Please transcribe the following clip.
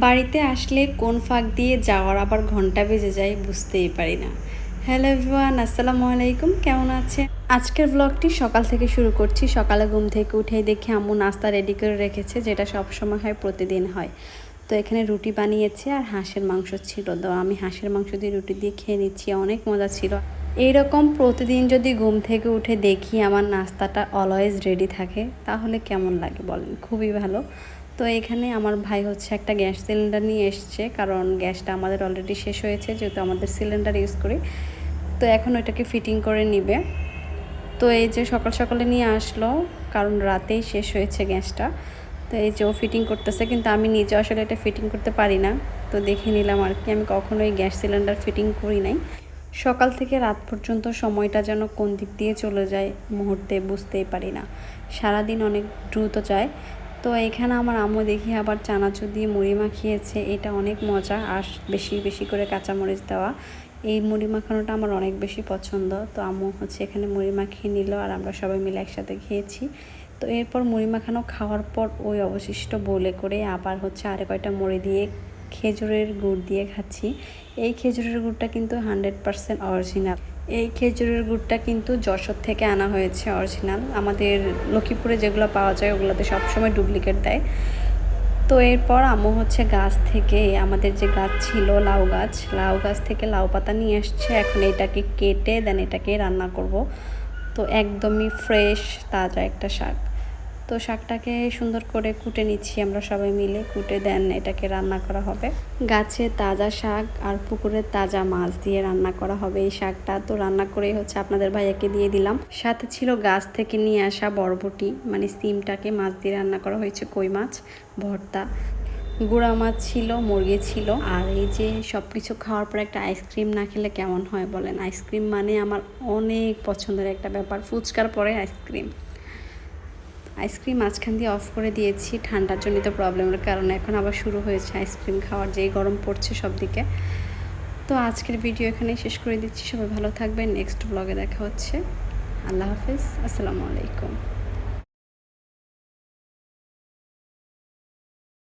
বাড়িতে আসলে কোন ফাঁক দিয়ে যাওয়ার আবার ঘণ্টা বেজে যায় বুঝতেই পারি না। হ্যালো এভরিওয়ান আসসালামু আলাইকুম, কেমন আছে আজকের ব্লগটি সকাল থেকে শুরু করছি। সকালে ঘুম থেকে উঠেই দেখি আম্মু নাস্তা রেডি করে রেখেছে, যেটা সব সময় হয়, প্রতিদিন হয়। তো এখানে রুটি বানিয়েছে আর হাঁসের মাংস ছিল। তো আমি হাঁসের মাংস দিয়ে রুটি দিয়ে খেয়ে নিচ্ছি, অনেক মজা ছিল। এইরকম প্রতিদিন যদি ঘুম থেকে উঠে দেখি আমার নাস্তাটা অলওয়েজ রেডি থাকে, তাহলে কেমন লাগে বলেন? খুবই ভালো। তো এখানে আমার ভাই হচ্ছে একটা গ্যাস সিলিন্ডার নিয়ে এসছে, কারণ গ্যাসটা আমাদের অলরেডি শেষ হয়েছে, যেহেতু আমাদের সিলিন্ডার ইউজ করি। তো এখন ওইটাকে ফিটিং করে নিবে। তো এই যে সকাল সকালে নিয়ে আসলো, কারণ রাতেই শেষ হয়েছে গ্যাসটা। তো এই যে ও ফিটিং করতেছে, কিন্তু আমি নিজে আসলে এটা ফিটিং করতে পারি না। তো দেখে নিলাম আর কি, আমি কখনোই গ্যাস সিলিন্ডার ফিটিং করি নাই। সকাল থেকে রাত পর্যন্ত সময়টা যেন কোন দিক দিয়ে চলে যায়, মুহূর্তে বুঝতেই পারি না। সারাদিন অনেক দ্রুত যায়। তো এখানে আমার আম্মু দেখি আবার চানাচুর দিয়ে মুড়ি মাখিয়েছে। এটা অনেক মজা আর বেশি বেশি করে কাঁচামরিচ দেওয়া। এই মুড়ি মাখানোটা আমার অনেক বেশি পছন্দ। তো আম্মু হচ্ছে এখানে মুড়ি মাখিয়ে নিল আর আমরা সবাই মিলে একসাথে খেয়েছি। তো এরপর মুড়ি মাখানো খাওয়ার পর ওই অবশিষ্ট বলে করে আবার হচ্ছে আরে কয়টা মুড়ি দিয়ে খেজুরের গুড় দিয়ে খাচ্ছি। এই খেজুরের গুড়টা কিন্তু হান্ড্রেড পারসেন্ট অরিজিনাল। এই খেজুরের গুড়টা কিন্তু যশোর থেকে আনা হয়েছে অরিজিনাল আমাদের লক্ষ্মীপুরে যেগুলো পাওয়া যায়, ওগুলোতে সবসময় ডুপ্লিকেট দেয়। তো এরপর আম্মু হচ্ছে গাছ থেকে, আমাদের যে গাছ ছিল লাউ গাছ লাউ গাছ থেকে লাউ পাতা নিয়ে আসছে। এখন এটাকে কেটে দেন এটাকে রান্না করব। তো একদমই ফ্রেশ তাজা একটা শাক। তো শাকটাকে সুন্দর করে কুটে নিচ্ছি আমরা সবাই মিলে। কুটে দেন এটাকে রান্না করা হবে। গাছে তাজা শাক আর পুকুরের তাজা মাছ দিয়ে রান্না করা হবে এই শাকটা। তো রান্না করেই হচ্ছে আপনাদের ভাইয়াকে দিয়ে দিলাম। সাথে ছিল গাছ থেকে নিয়ে আসা বরবটি মানে সিমটাকে মাছ দিয়ে রান্না করা হয়েছে কই মাছ, ভর্তা। গুঁড়া মাছ ছিল, মুরগি ছিল। আর এই যে সব কিছু খাওয়ার পর একটা আইসক্রিম না খেলে কেমন হয় বলেন? আইসক্রিম মানে আমার অনেক পছন্দের একটা ব্যাপার, ফুচকার পরে আইসক্রিম। আইসক্রিম মাঝখান দিয়ে অফ করে দিয়েছি ঠান্ডার জনিত প্রবলেমের কারণে। এখন আবার শুরু হয়েছে আইসক্রিম খাওয়ার, যেই গরম পড়ছে সব দিকে তো আজকের ভিডিও এখানেই শেষ করে দিচ্ছি। সবাই ভালো থাকবেন। নেক্সট ব্লগে দেখা হচ্ছে। আল্লাহ হাফিজ। আসসালামু আলাইকুম।